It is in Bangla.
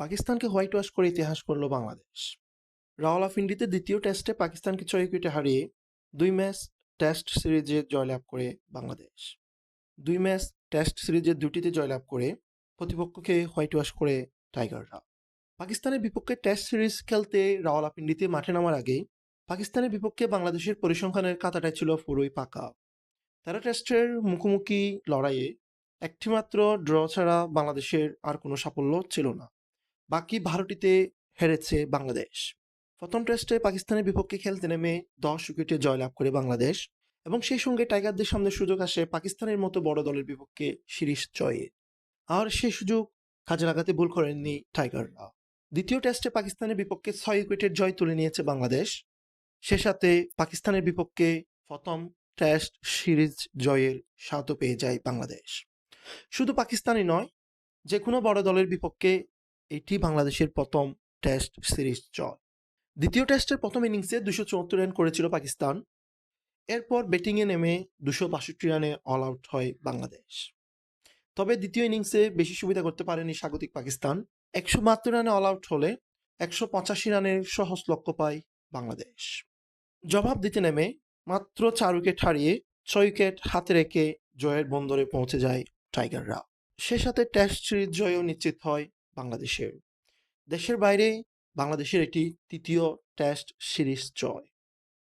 পাকিস্তানকে হোয়াইট ওয়াশ করে ইতিহাস করল বাংলাদেশ। রাওয়ালপিন্ডিতে দ্বিতীয় টেস্টে পাকিস্তানকে ছয় উইকেটে হারিয়ে দুই ম্যাচ টেস্ট সিরিজে জয়লাভ করে বাংলাদেশ। দুই ম্যাচ টেস্ট সিরিজের দুটিতে জয়লাভ করে প্রতিপক্ষকে হোয়াইট ওয়াশ করে টাইগাররা। পাকিস্তানের বিপক্ষে টেস্ট সিরিজ খেলতে রাওয়ালপিন্ডিতে মাঠে নামার আগেই পাকিস্তানের বিপক্ষে বাংলাদেশের পরিসংখ্যানের খাতাটাই ছিল পুরোই পাকা। তেরো টেস্টের মুখোমুখি লড়াইয়ে একটিমাত্র ড্র ছাড়া বাংলাদেশের আর কোনো সাফল্য ছিল না। বাকি বারোটিতে হেরেছে বাংলাদেশ। প্রথম টেস্টে পাকিস্তানের বিপক্ষে খেলতে নেমে দশ উইকেটে জয়লাভ করে বাংলাদেশ এবং সেই সঙ্গে টাইগারদের সামনে সুযোগ আসে পাকিস্তানের মতো বড় দলের বিপক্ষে সিরিজ জয়ে। আর সেই সুযোগ কাজে লাগাতে ভুল করেননি টাইগাররা। দ্বিতীয় টেস্টে পাকিস্তানের বিপক্ষে ছয় উইকেটের জয় তুলে নিয়েছে বাংলাদেশ। সে সাথে পাকিস্তানের বিপক্ষে প্রথম টেস্ট সিরিজ জয়ের স্বাদও পেয়ে যায় বাংলাদেশ। শুধু পাকিস্তানই নয় যে কোনো বড় দলের বিপক্ষে এটি বাংলাদেশের প্রথম টেস্ট সিরিজ জয়। দ্বিতীয় টেস্টের প্রথম ইনিংসে দুশো চুয়াত্তর রান করেছিল পাকিস্তান। এরপর ব্যাটিংয়ে নেমে দুশো বাষট্টি রানে অল আউট হয় বাংলাদেশ। তবে দ্বিতীয় ইনিংসে বেশি সুবিধা করতে পারেনি স্বাগতিক পাকিস্তান। একশো বাহাত্তর রানে অল আউট হলে একশো পঁচাশি রানের সহজ লক্ষ্য পায় বাংলাদেশ। জবাব দিতে নেমে মাত্র চার উইকেট হারিয়ে ছয় উইকেট হাতে রেখে জয়ের বন্দরে পৌঁছে যায় টাইগাররা। সে সাথে টেস্ট সিরিজ জয়ও নিশ্চিত হয় বাংলাদেশের। দেশের বাইরে বাংলাদেশের একটি তৃতীয় টেস্ট সিরিজ জয়।